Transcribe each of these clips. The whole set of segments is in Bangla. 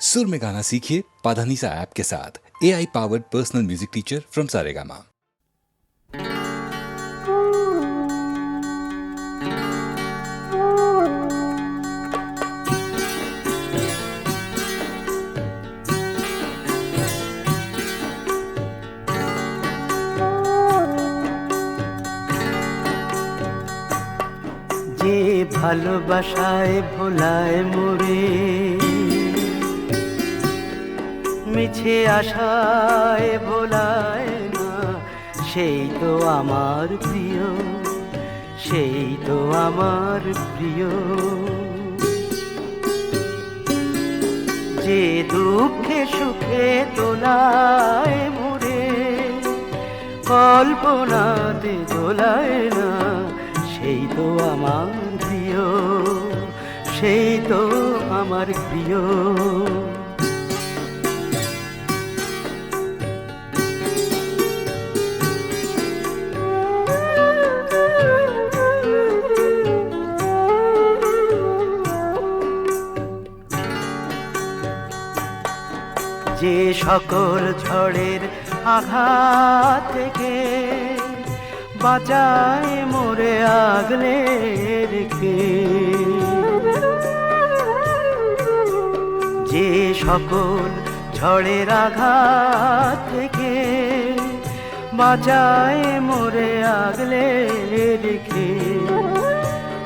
सुर में गाना सीखिए पाधानीसा ऐप के साथ A I powered personal music teacher from Saregama যে ভালোবাসায় ভোলায় মোরে মিছে আশায় ভোলায় না। সেই তো আমার প্রিয়, সেই তো আমার প্রিয়। যে দুঃখে সুখে তোলায় মোরে, কল্পনাতে দোলায় না। সেই তো আমার প্রিয়, সেই তো আমার প্রিয়। সকল ঝড়ের আঘাত থেকে বাঁচায় মোরে আগলে রেখে। যে সকল ঝড়ের আঘাত থেকে বাঁচায় মোরে আগলে রেখে।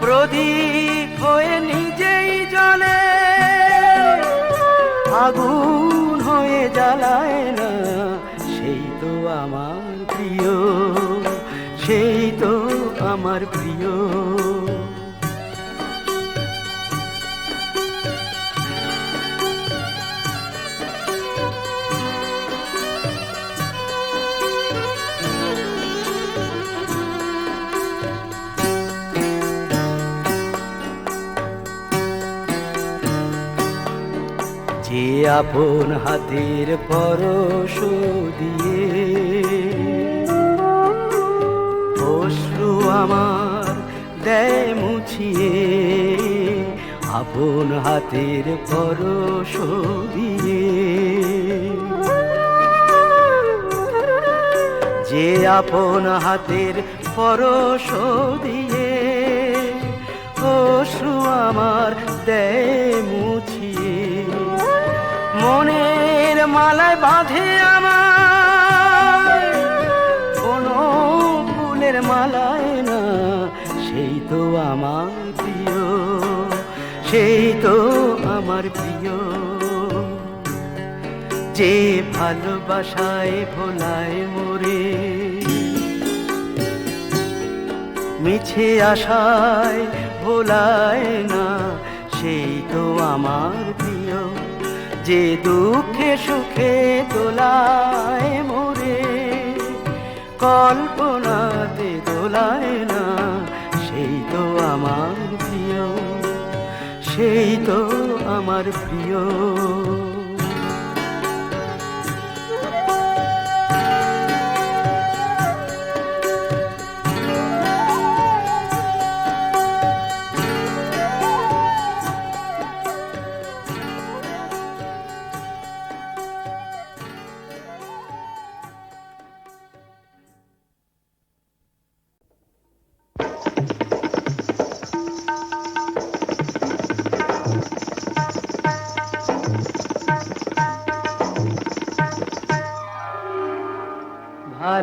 প্রদীপ হয়ে নিজেই জলে আগুন হয়ে জ্বালায় না সেই তো আমার প্রিয় সেই তো আমার প্রিয়। আপন হাতের পরশ দিয়ে। অশ্রু আমার দেয় মুছিয়ে, আপন হাতের পরশ দিয়ে। যে আপন হাতের পরশ দিয়ে অশ্রু আমার দেয় মুছিয়ে মনের মালায় বাঁধে আমার কোনো ফুলের মালায় না, সেই তো আমার প্রিয়, সেই তো আমার প্রিয়। যে ভালোবাসায় ভোলায় মোরে, মিছে আশায় ভোলায় না, সেই তো আমার যে দুঃখে সুখে দোলায় মোরে, কল্পনাতে দোলায় না, সেই তো আমার প্রিয়, সেই তো আমার প্রিয়।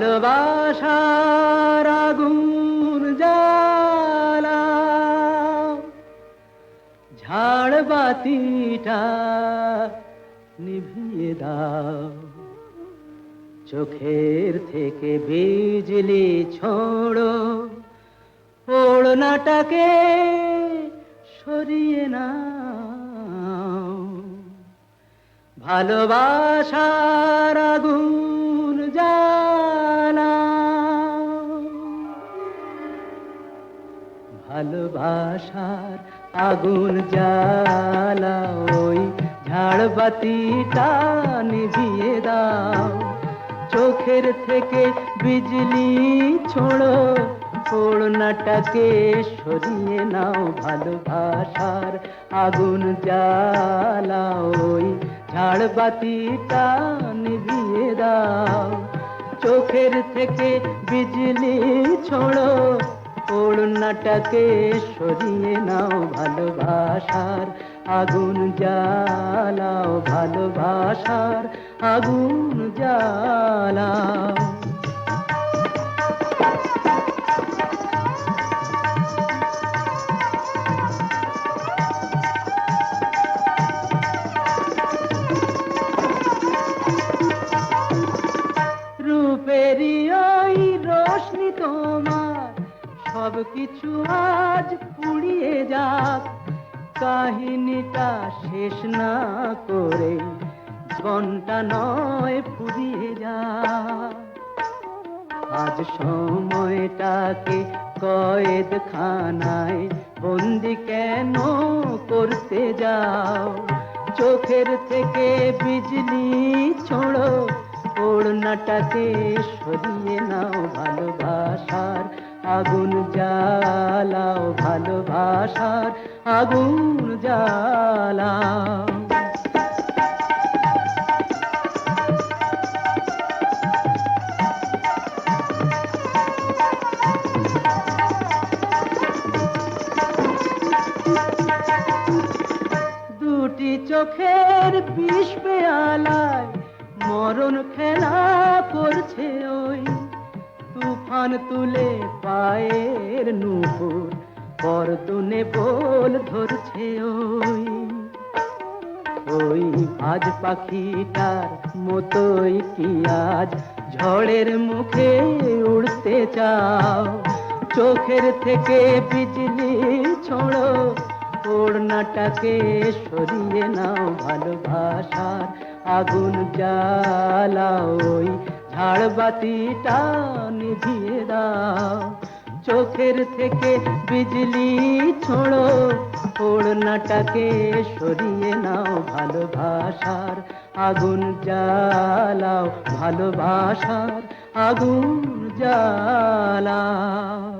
ভালোবাসার আগুন জ্বালা। ঝাড় বাতিটা নিভিয়ে দাও। চোখের থেকে বিজলি ছোড়ো। ওড়নাটাকে সরিয়ে না ভালোবাসার আগুন ভালোবাসার আগুন জ্বালা, ওই ঝাড়বাতিটা নিভিয়ে দাও। চোখের থেকে বিজলি ছোড়ো, ওড়নাটাকে সরিয়ে নাও। ভালোবাসার আগুন জ্বালা, ওই ঝাড়বাতিটা নিভিয়ে দাও। চোখের থেকে বিজলি ছোড়ো ওড়নাটাকে সরিয়ে নাও ভালোবাসার। আগুন জ্বালাও ভালোবাসার আগুন জ্বালাও। কিছু আজ পুড়িয়ে যাক। কাহিনীটা শেষ না করে জীবনটা নয় ফুরিয়ে যাক। আজ সময়টাকে কয়েদ খানায় বন্দি কেন করতে যাও? চোখের থেকে বিজলি ছোড়ো, ওড়নাটাকে সরিয়ে নাও ভালোবাসার আগুন জ্বালাও ভালোবাসার আগুন জ্বালাও। দুটি চোখের বিষ পেয়ালায় মরণ খেলা করছে ওই তুফান তুলে পায়ের নুপুর পরদুনে বল ধরছে ওই। ওই আজ পাখিটার মতোই কি আজ ঝড়ের মুখে উড়তে চাও? চোখের থেকে বিজলি ছোড়ো, ওড়নাটাকে সরিয়ে নাও ভালোবাসার আগুন জ্বালাও ওই ঝাড়বাতিটা নিভিয়ে দাও চোখের থেকে বিজলি ছোড়ো, ওড়নাটাকে সরিয়ে নাও ভালোবাসার আগুন জ্বালাও ভালোবাসার আগুন জ্বালাও।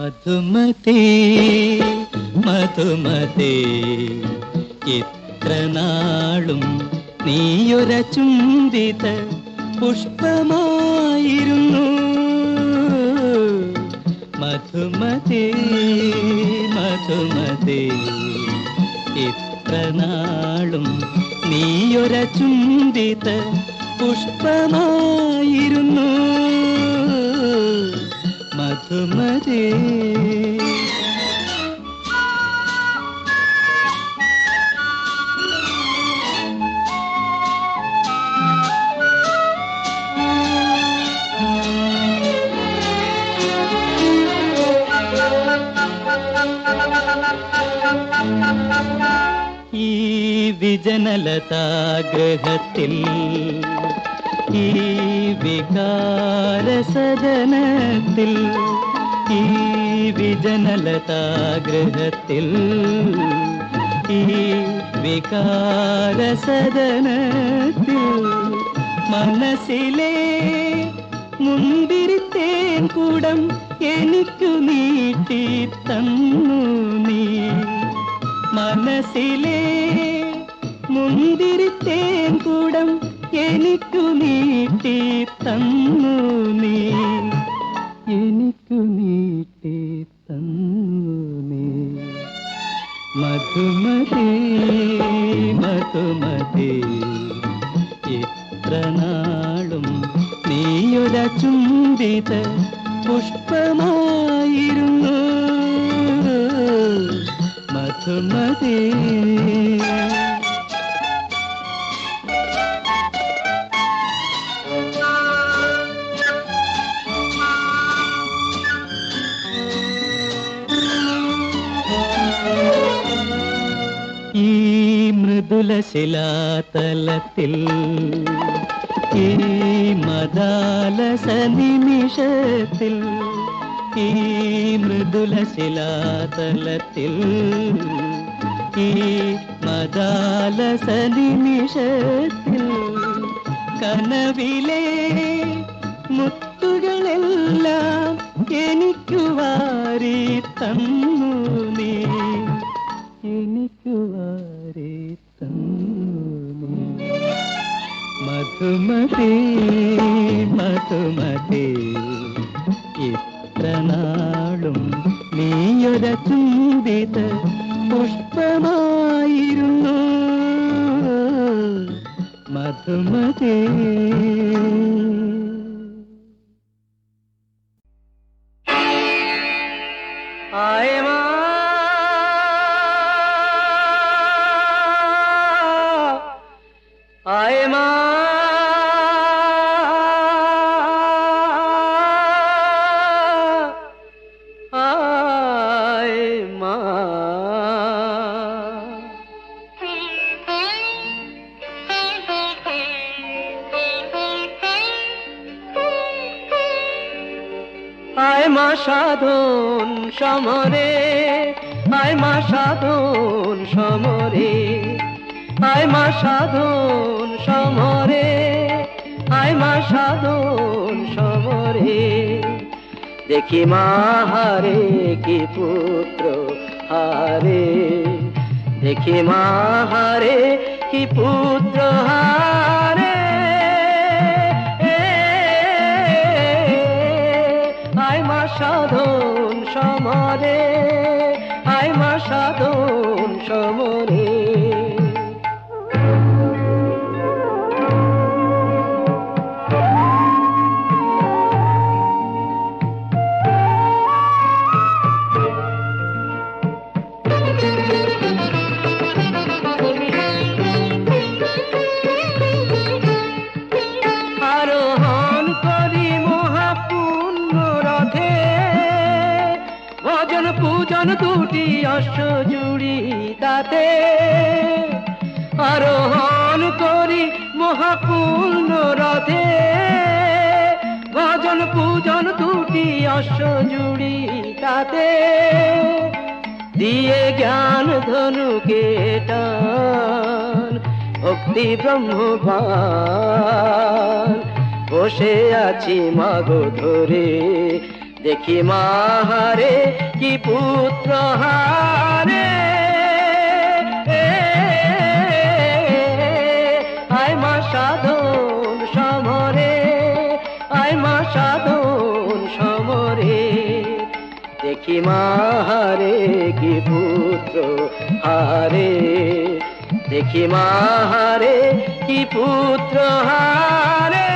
മധുമതി മധുമതേ ഇത്ര നാളും നീയൊര ചുംബിത പുഷ്പമായിരുന്നു. മധുമതേ മധുമതേ ഇത്ര നാളും നീയൊര ചുംബിത പുഷ്പമായിരുന്നു. മധുമതി ഈ വിജനലതാഗ്രഹത്തിൽ ഈ വികാര സദനത്തിൽ ഈ വിജനലതാഗ്രഹത്തിൽ ഈ വികാരസദനത്തിൽ മനസ്സിലെ മുന്തിരിത്തേൻ കൂടം എനിക്കു നീട്ടി തന്നു നീ. മനസ്സിലെ മുന്തിരിത്തേൻ കൂടം എനിക്കു നീട്ടി തന്നു നീ. എനിക്കു നീട്ടി തന്നു നീ. മധുമതി മധുമതി ഇത്ര നാളും നീയൊര ചുംബിത പുഷ്പമായിരുന്നു. മധുമതി മൃദുല ശിലാതലത്തിൽ ഈ മദാലസ നിമിഷത്തിൽ ഈ മൃദുല ശിലാതലത്തിൽ ഈ മദാലസ നിമിഷത്തിൽ കനവിലെ മുത്തുകളെല്ലാം എനിക്കു വാരി തന്നു. മധുമതി മധുമതി. ഇത്ര നാളും നീയൊര ചിന്തിത പുഷ്പമായിരുന്നു. മധുമതി. আয় মা সাধন সমরে, আয় মা সাধন সমরে, আয় মা সাধন সমরে, আয় মা সাধন সমরে। দেখি মা হারে কি পুত্র হারে, দেখি মা হারে কি পুত্র হারে। মা তাতে দিয়ে জ্ঞান ধনুকে টান ভক্তি ব্রহ্ম বসে আছি মাগো ধরে, দেখি মাহারে কি পুত্র হারে। দেখি মাহারে, কি পুত্র হারে? দেখি মাহারে, কি পুত্র হারে?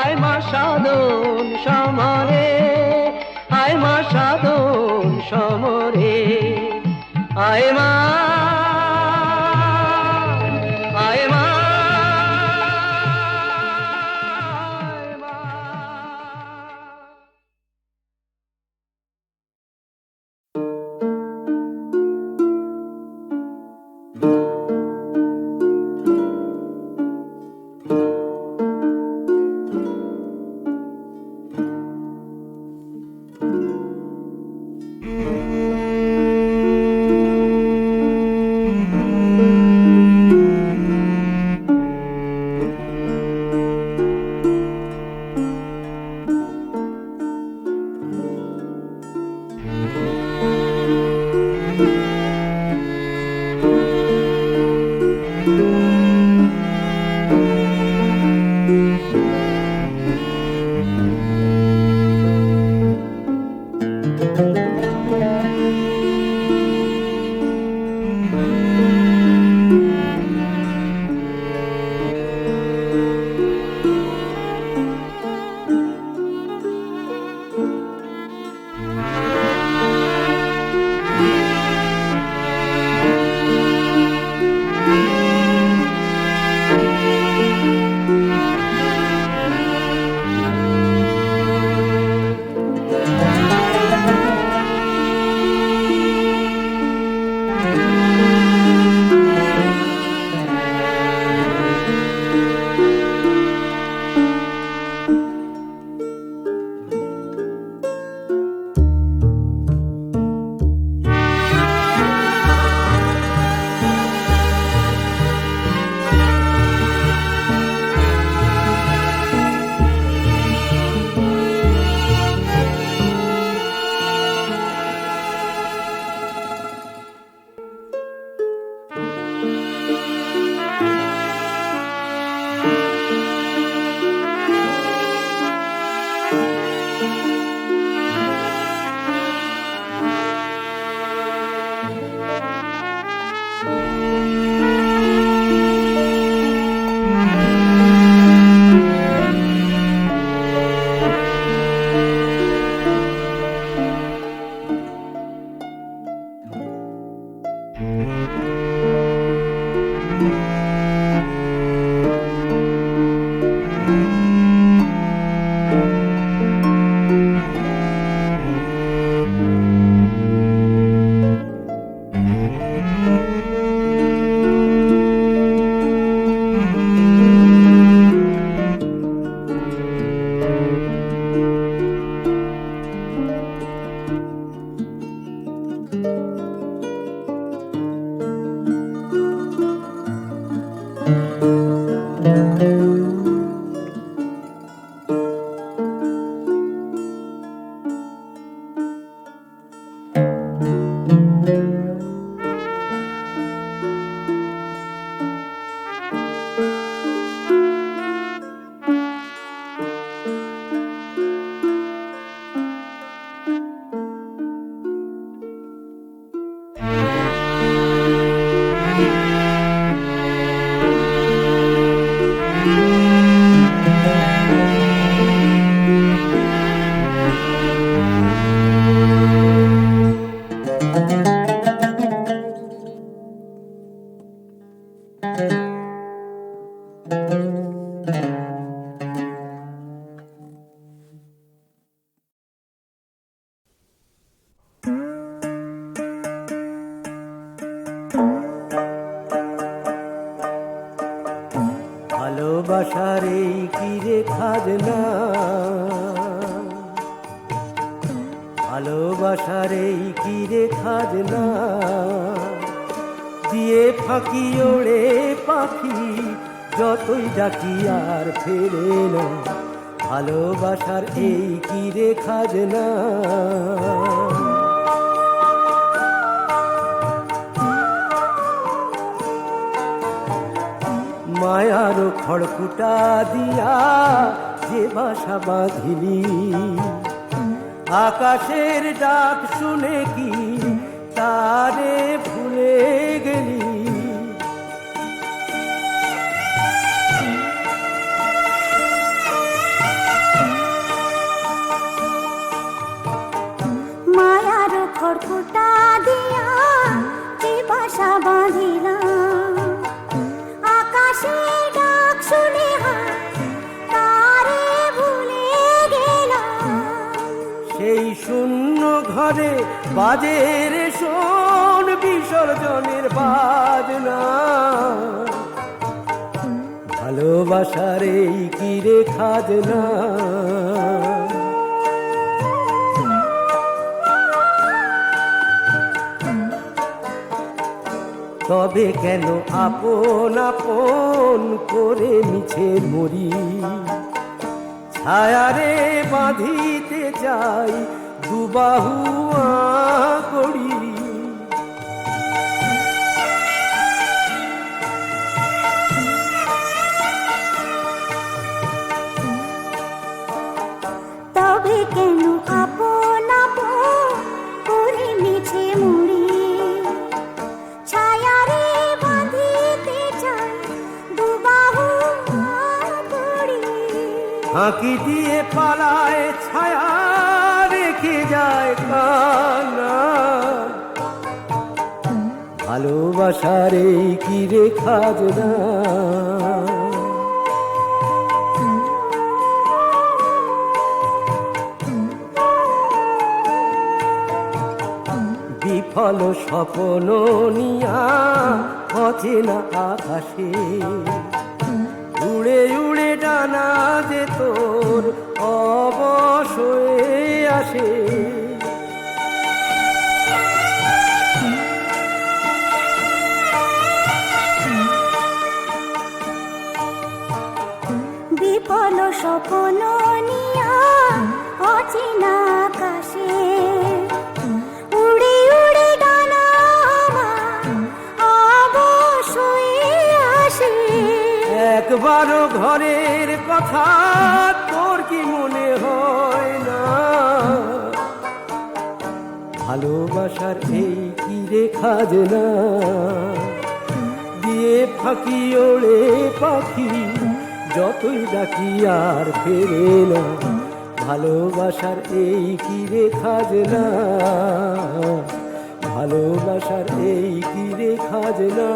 আয় মা সাধন সমরে আয় মা সাধন সমরে। আয় মা আর ফেরে না ভালোবাসার এই কিরে খাজনা মায়ার খড়কুটা দিয়া যে বাসা বাঁধিলি। আকাশের ডাক শুনে কি তারে বাসা বাঁধিলাম। আকাশে ডাক শুনে তারে ভুলে গেলাম। সেই শূন্য ঘরে বাজের শোন বিসর্জনের বাজনা। ভালোবাসার এই কিরে খাজনা? তবে কেন আপন আপন করে মিছে মরি? ছায়ারে বাঁধিতে চাই দুবাহু করি ফাঁকি দিয়ে পালায় ছায়া রেখে যায় কানা ভালোবাসার এই কিরে খাজনা বিফল স্বপ্ন নিয়া অচেনা আকাশে। উড়ে ডানা যে তোর অবশয়ে আসে। বিপল স্বপ্ন নিয়া অচেনা আকাশে উড়ে উড়ে ডানা আমার অবশ্যই আসে। একবারও ঘরের কথা তোর কি মনে হয় না? ভালোবাসার এই কি রেখা না? দিয়ে ফাঁকি, ওড়ে পাখি, যতই ডাকি আর ফেরে না। ভালোবাসার এই কি রেখা না? ভালোবাসার এই কি রেখা না?